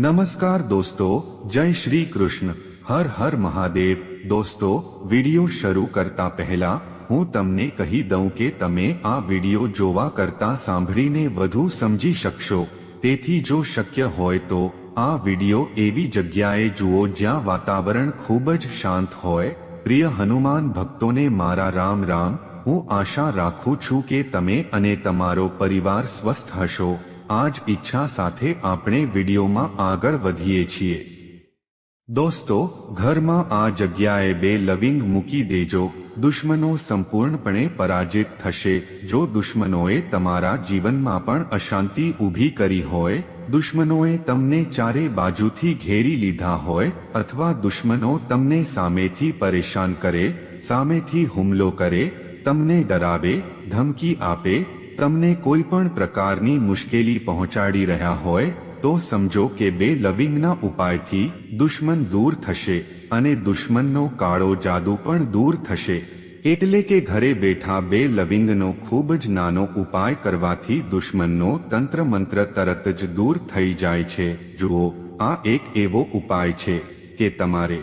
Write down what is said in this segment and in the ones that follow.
નમસ્કાર દોસ્તો, જય શ્રી કૃષ્ણ. હર હર મહાદેવ. દોસ્તો, વિડિયો શરૂ કરતા પહેલા, હું તમને કહી દઉં કે તમે આ વિડિયો જોવા કરતા સાંભળીને વધુ સમજી શકશો. તેથી જો શક્ય હોય તો, આ વિડિયો એવી જગ્યાએ જુઓ જ્યાં વાતાવરણ ખૂબ જ શાંત હોય. પ્રિય હનુમાન ભક્તોને મારા રામ રામ. હું આશા રાખું છું કે તમે અને તમારો પરિવાર સ્વસ્થ હશો. આ જ ઈચ્છા સાથે આપણે વિડીયોમાં આગળ વધીએ છીએ. દોસ્તો, ઘરમાં આ જગ્યાએ બે લવિંગ મૂકી દેજો. દુશ્મનો સંપૂર્ણપણે પરાજિત થશે. જો દુશ્મનોએ તમારા જીવનમાં પણ અશાંતિ ઊભી કરી હોય, દુશ્મનોએ તમને ચારે બાજુથી ઘેરી લીધા હોય, અથવા દુશ્મનો તમને સામેથી પરેશાન કરે, સામેથી હુમલો કરે, તમને ડરાવે, ધમકી આપે તમને કોઈ પણ પ્રકારની મુશ્કેલી પહોંચાડી રહ્યા હોય, તો સમજો કે બે લવિંગના ઉપાયથી દુશ્મન દૂર થશે અને દુશ્મનનો કાળો જાદુ પણ દૂર થશે. એટલે કે ઘરે બેઠા બે લવિંગનો ખૂબ જ નાનો ઉપાય કરવાથી દુશ્મનનો તંત્ર મંત્ર તરત જ દૂર થઈ જાય છે. જુઓ, આ એક એવો ઉપાય છે કે તમારે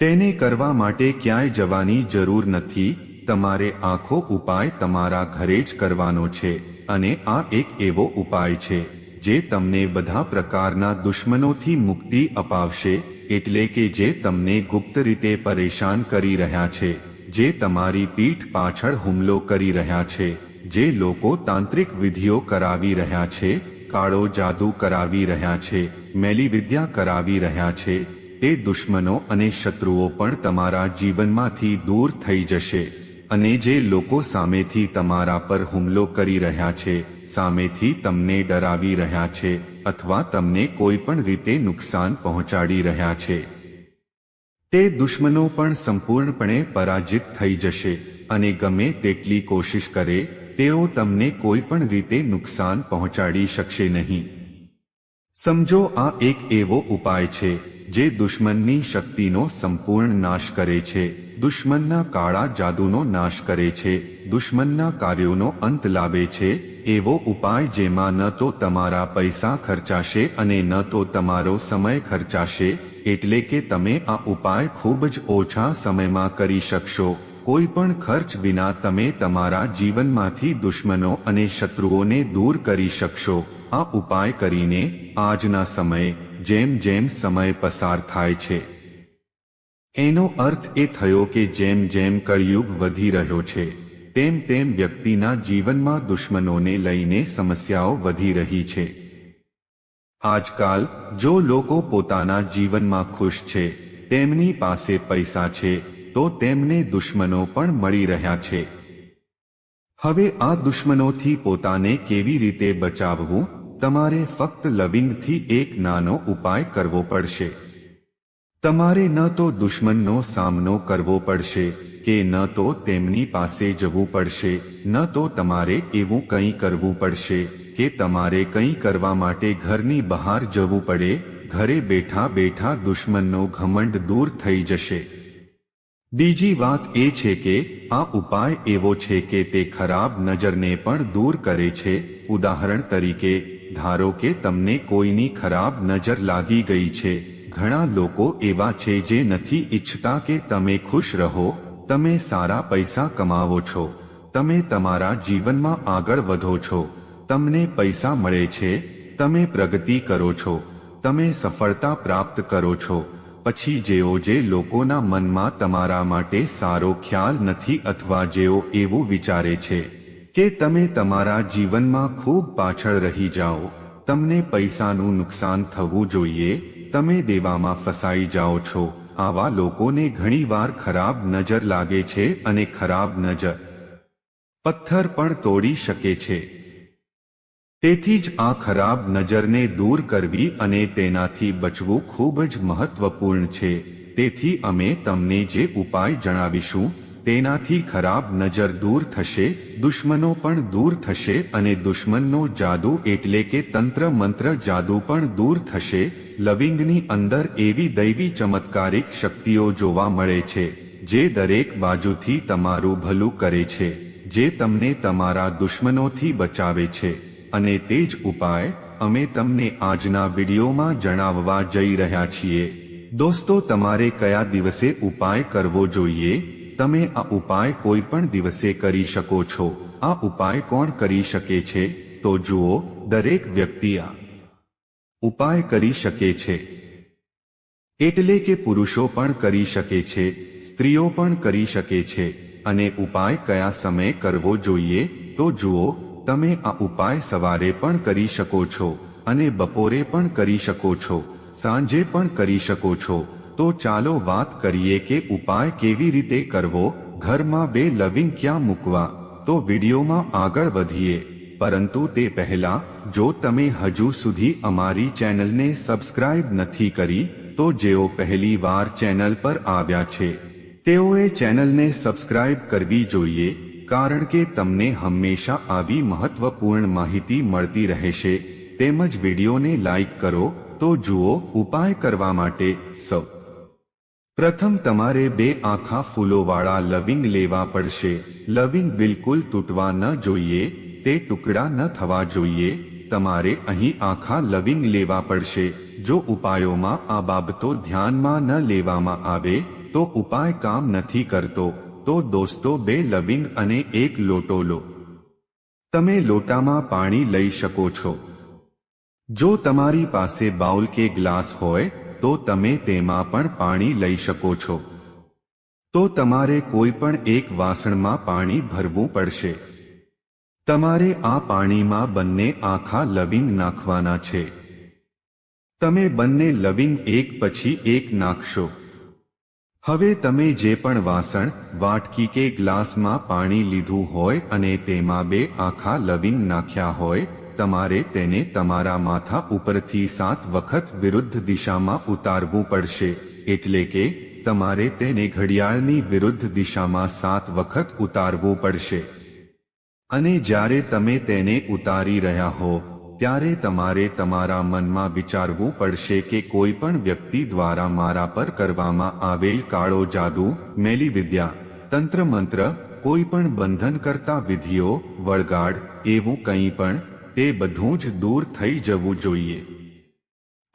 તેને કરવા માટે ક્યાંય જવાની જરૂર નથી તમારે આખો ઉપાય તમારા ઘરે જ કરવાનો છે અને આ એક એવો ઉપાય છે જે તમને બધા પ્રકારના દુશ્મનોથી મુક્તિ અપાવશે એટલે કે જે તમને ગુપ્ત રીતે પરેશાન કરી રહ્યા છે, જે તમારી પીઠ પાછળ હુમલો કરી રહ્યા છે, જે લોકો તાંત્રિક વિધિઓ કરાવી રહ્યા છે, કાળો જાદુ કરાવી રહ્યા છે, મેલી વિદ્યા કરાવી રહ્યા છે, તે દુશ્મનો અને શત્રુઓ પણ તમારા જીવનમાંથી દૂર થઈ જશે. અને જે લોકો સામેથી તમારા પર હુમલો કરી રહ્યા છે, સામેથી તમને ડરાવી રહ્યા છે અથવા તમને કોઈ પણ રીતે નુકસાન પહોંચાડી રહ્યા છે. તે દુશ્મનો પણ સંપૂર્ણપણે પરાજિત થઈ જશે અને ગમે તેટલી કોશિશ કરે, તેઓ તમને કોઈ પણ રીતે નુકસાન પહોંચાડી શકશે નહીં. સમજો આ એક એવો ઉપાય છે, જે દુશ્મનની શક્તિનો સંપૂર્ણ નાશ કરે છે. દુશ્મનના કાળા જાદુનો નાશ કરે છે, દુશ્મનના કાર્યોનો અંત લાવે છે, એવો ઉપાય જેમાં ન તો તમારા પૈસા ખર્ચાશે અને ન તો તમારો સમય ખર્ચાશે, એટલે કે તમે આ ઉપાય ખૂબ જ ઓછા સમયમાં કરી શકશો. કોઈ પણ ખર્ચ વિના તમે તમારા જીવનમાંથી દુશ્મનો અને શત્રુઓને દૂર કરી શકશો. આ ઉપાય કરીને આજના સમયે જેમ જેમ સમય પસાર થાય છે. એનો અર્થ એ થયો કે જેમ જેમ કળિયુગ વધી રહ્યો છે, તેમ તેમ વ્યક્તિના જીવનમાં દુશ્મનોને લઈને સમસ્યાઓ વધી રહી છે. આજકાલ, જો લોકો પોતાના જીવનમાં ખુશ છે, તેમની પાસે પૈસા છે, તો તેમને દુશ્મનો પણ મળી રહ્યા છે. હવે આ દુશ્મનોથી પોતાને કેવી રીતે બચાવવું? તમારે ફક્ત લવિંગથી એક નાનો ઉપાય કરવો પડશે. તમારે ન તો દુશ્મનનો સામનો કરવો પડશે, કે ન તો તેમની પાસે જવું પડશે, ન તો તમારે એવું કંઈ કરવું પડશે, કે તમારે કંઈ કરવા માટે ઘરની બહાર જવું પડે, ઘરે બેઠા બેઠા દુશ્મનનો ઘમંડ દૂર થઈ જશે. બીજી વાત એ છે કે, આ ઉપાય એવો છે કે તે ખરાબ નજરને પણ દૂર કરે છે. ઉદાહરણ તરીકે, ધારો કે તમને કોઈની ખરાબ નજર લાગી ગઈ છે ઘણા લોકો એવા છે જે નથી ઈચ્છતા કે તમે ખુશ રહો, તમે સારા પૈસા કમાવો છો, તમે તમારા જીવનમાં આગળ વધો છો, તમને પૈસા મળે છે, તમે પ્રગતિ કરો છો, તમે સફળતા પ્રાપ્ત કરો છો, પછી જેઓ જે લોકોના મનમાં તમારા માટે સારો ખ્યાલ નથી અથવા જેઓ એવું વિચારે છે કે તમે તમારા જીવનમાં ખૂબ પાછળ રહી જાઓ, તમને પૈસાનું નુકસાન થવું જોઈએ તમે દેવામાં ફસાઈ જાઓ છો. આવા લોકોને ઘણીવાર ખરાબ નજર લાગે છે અને ખરાબ નજર પથ્થર પણ તોડી શકે છે. તેથી જ આ ખરાબ નજરને દૂર કરવી અને તેનાથી બચવું ખૂબ જ મહત્વપૂર્ણ છે. તેથી અમે તમને જે ઉપાય જણાવીશું તેનાથી ખરાબ નજર દૂર થશે, દુશ્મનો પણ દૂર થશે અને દુશ્મનનો જાદુ એટલે કે તંત્ર મંત્ર જાદુ પણ દૂર થશે, લવિંગની અંદર એવી દૈવી ચમત્કારિક શક્તિઓ જોવા મળે છે, જે દરેક બાજુથી તમારું ભલું કરે છે, જે તમને તમારા દુશ્મનોથી બચાવે છે, અને તે જ ઉપાય અમે તમને આજના વિડીયોમાં જણાવવા જઈ રહ્યા છીએ. દોસ્તો, તમારે કયા દિવસે ઉપાય કરવો જોઈએ? તમે આ ઉપાય કોઈ પણ દિવસે કરી શકો છો. આ ઉપાય કોણ કરી શકે છે? તો જુઓ, દરેક વ્યક્તિ આ ઉપાય કરી શકે છે. એટલે કે પુરુષો પણ કરી શકે છે, સ્ત્રીઓ પણ કરી શકે છે. અને ઉપાય કયા સમયે કરવો જોઈએ? તો જુઓ, તમે આ ઉપાય સવારે પણ કરી શકો છો અને બપોરે પણ કરી શકો છો, સાંજે પણ કરી શકો છો. તો ચાલો વાત કરીએ કે ઉપાય કેવી રીતે કરવો? ઘરમાં બે લવિંગ ક્યાં મૂકવા? તો વિડીયોમાં આગળ વધીએ. પરંતુ તે પહેલા, જો તમે હજુ સુધી અમારી ચેનલને સબસ્ક્રાઇબ નથી કરી, તો જેઓ પહેલી વાર ચેનલ પર આવ્યા છે, તેઓએ ચેનલને સબસ્ક્રાઇબ કરવી જોઈએ, કારણ કે તમને હંમેશા આવી મહત્વપૂર્ણ માહિતી મળતી રહેશે. તેમજ વિડીયોને લાઈક કરો. તો જુઓ, ઉપાય કરવા માટે સૌ પ્રથમ તમારે બે આખા ફૂલોવાળા લવિંગ લેવા પડશે. લવિંગ બિલકુલ તૂટવા ન જોઈએ, તે ટુકડા ન થવા જોઈએ. તમારે અહીં આખા લવિંગ લેવા પડશે. જો ઉપાયોમાં આ બાબતો ધ્યાનમાં ન લેવામાં આવે, તો ઉપાય કામ નથી કરતો. તો દોસ્તો, બે લવિંગ અને એક લોટો લો. તમે લોટામાં પાણી લઈ શકો છો. જો તમારી પાસે બાઉલ કે ગ્લાસ હોય તો તમે તેમાં પણ પાણી લઈ શકો છો. તો તમારે કોઈ પણ એક વાસણમાં પાણી ભરવું પડશે. તમારે આ પાણીમાં બંને આખા લવિંગ નાખવાના છે. તમે બંને લવિંગ એક પછી એક નાખશો. હવે તમે જે પણ વાસણ, વાટકી કે ગ્લાસમાં પાણી લીધું હોય અને તેમાં બે આખા લવિંગ નાખ્યા હોય તમારે તેને તમારા માથા ઉપરથી સાત વખત વિરુદ્ધ દિશામાં ઉતારવું પડશે, એટલે કે તમારે તેને ઘડિયાળની વિરુદ્ધ દિશામાં સાત વખત ઉતારવું પડશે. અને જ્યારે તમે તેને ઉતારી રહ્યા હો, ત્યારે તમારે તમારા મનમાં વિચારવું પડશે કે કોઈ પણ વ્યક્તિ દ્વારા મારા પર કરવામાં આવેલ કાળો જાદુ મેલી વિદ્યા તંત્ર મંત્ર કોઈ પણ બંધન કરતા વિધિઓ, વળગાડ, એવું કંઈ પણ તે બધું જ દૂર થઈ જવું જોઈએ.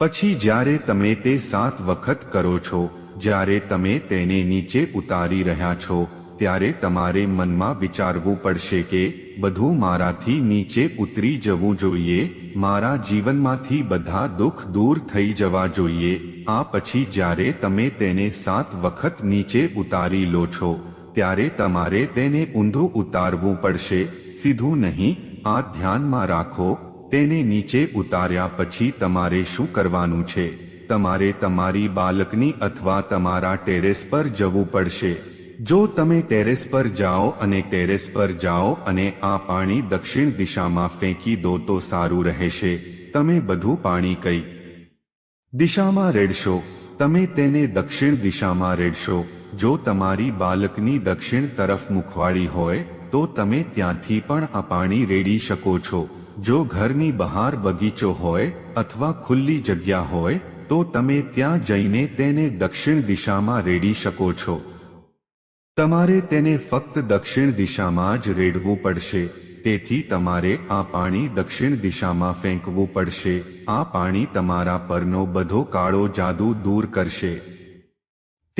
પછી જ્યારે તમે તે સાત વખત કરો છો, જ્યારે તમે તેને નીચે ઉતારી રહ્યા છો, ત્યારે તમારે મનમાં વિચારવું પડશે કે, બધું મારાથી નીચે ઉતરી જવું જોઈએ, મારા જીવનમાંથી બધા દુઃખ દૂર થઈ જવા જોઈએ. આ પછી જ્યારે તમે તેને સાત વખત નીચે ઉતારી લો છો, ત્યારે તમારે તેને ઊંધું ઉતારવું પડશે, સીધું નહીં આ ધ્યાનમાં રાખો, તેને નીચે ઉતાર્યા પછી તમારે શું કરવાનું છે? તમારે તમારી બાલકની અથવા તમારા ટેરેસ પર જવું પડશે. જો તમે ટેરેસ પર જાઓ અને ટેરેસ પર જાઓ અને આ પાણી દક્ષિણ દિશામાં ફેંકી દો તો સારું રહેશે. તમે બધું પાણી કઈ દિશામાં રેડશો. તમે તેને દક્ષિણ દિશામાં રેડશો. જો તમારી બાલકની દક્ષિણ તરફ મુખવાળી હોય તો તમે ત્યાંથી પણ આ પાણી રેડી શકો છો. જો ઘરની બહાર બગીચો હોય અથવા ખુલ્લી જગ્યા હોય, તો તમે ત્યાં જઈને તેને દક્ષિણ દિશામાં રેડી શકો છો. તમારે તેને ફક્ત દક્ષિણ દિશામાં જ રેડવું પડશે. તેથી તમારે આ પાણી દક્ષિણ દિશામાં ફેંકવું પડશે. આ પાણી તમારા પરનો બધો કાળો જાદુ દૂર કરશે.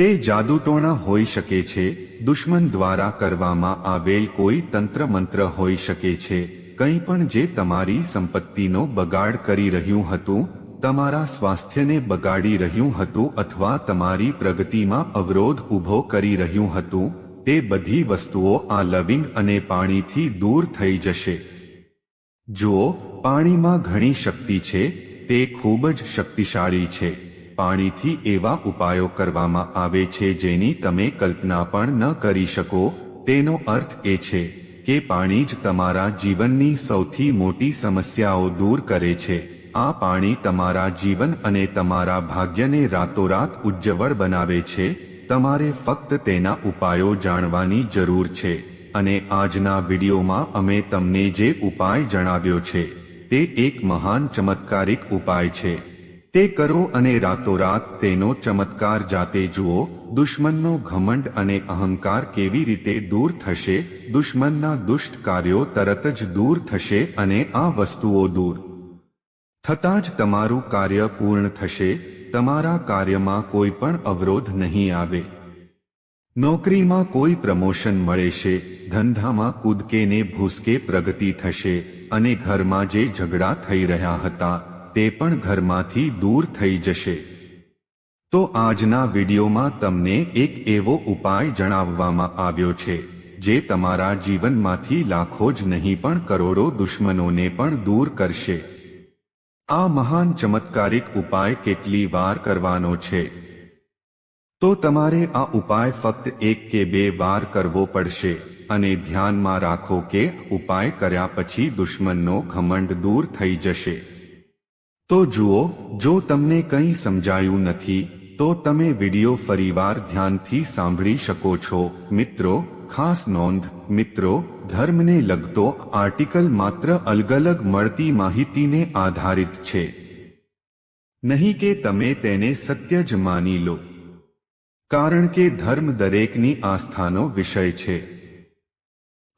તે જાદુટોણા હોઈ શકે છે, દુશ્મન દ્વારા કરવામાં આવેલ કોઈ તંત્ર મંત્ર હોઈ શકે છે. કંઈ પણ જે તમારી સંપત્તિનો બગાડ કરી રહ્યું હતું, તમારા સ્વાસ્થ્યને બગાડી રહ્યું હતું અથવા તમારી પ્રગતિમાં અવરોધ ઊભો કરી રહ્યું હતું, તે બધી વસ્તુઓ આ લવિંગ અને પાણીથી દૂર થઈ જશે. જુઓ, પાણીમાં ઘણી શક્તિ છે, તે ખૂબ જ શક્તિશાળી છે. પાણીથી એવા ઉપાયો કરવામાં આવે છે જેની તમે કલ્પના પણ ન કરી શકો. તેનો અર્થ એ છે કે પાણી જ તમારા જીવનની સૌથી મોટી સમસ્યાઓ દૂર કરે છે. આ પાણી તમારા જીવન અને તમારા ભાગ્યને રાતોરાત ઉજ્જવળ બનાવે છે. તમારે ફક્ત તેના ઉપાયો જાણવાની જરૂર છે. અને આજના વિડીયોમાં અમે તમને જે ઉપાય જણાવ્યો છે, તે એક મહાન ચમત્કારિક ઉપાય છે. તે કરો અને રાતોરાત તેનો ચમત્કાર જાતે જુઓ, દુશ્મનનો ઘમંડ અને અહંકાર કેવી રીતે દૂર થશે, દુશ્મનના દુષ્ટ કાર્યો તરત જ દૂર થશે અને આ વસ્તુઓ દૂર. થતાં જ તમારું કાર્ય પૂર્ણ થશે, તમારા કાર્યમાં કોઈ પણ અવરોધ નહીં આવે. નોકરીમાં કોઈ પ્રમોશન મળે છે, ધંધામાં કૂદકે ને ભૂસકે પ્રગતિ થશે, અને ઘરમાં જે ઝઘડા થઈ રહ્યા હતા તે પણ ઘરમાંથી દૂર થઈ જશે. તો આજના વિડીયોમાં તમને એક એવો ઉપાય જણાવવામાં આવ્યો છે, જે તમારા જીવનમાંથી લાખો જ નહીં પણ કરોડો દુશ્મનોને પણ દૂર કરશે. આ મહાન ચમત્કારિક ઉપાય કેટલી વાર કરવાનો છે? તો તમારે આ ઉપાય ફક્ત એક કે બે વાર કરવો પડશે, અને ધ્યાનમાં રાખો કે ઉપાય કર્યા પછી દુશ્મનનો ઘમંડ દૂર થઈ જશે. તો જુઓ, જો તમને કંઈ સમજાયું નથી, તો તમે વિડિયો ફરીવાર ધ્યાનથી સાંભળી શકો છો. મિત્રો, ખાસ નોંધ, મિત્રો, ધર્મને લગતો આર્ટિકલ માત્ર અલગ અલગ મળતી માહિતીને આધારિત છે. નહીં કે તમે તેને સત્ય જ માની લો. કારણ કે ધર્મ દરેકની આસ્થાનો વિષય છે.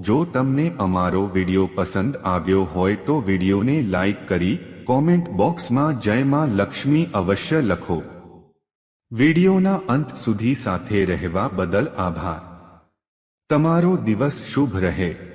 જો તમને અમારો વીડિયો પસંદ આવ્યો હોય તો વિડીયોને લાઈક કરી કોમેન્ટ બોક્સમાં જય માં લક્ષ્મી અવશ્ય લખો. વિડિયોના અંત સુધી સાથે રહેવા બદલ આભાર. તમારો દિવસ શુભ રહે.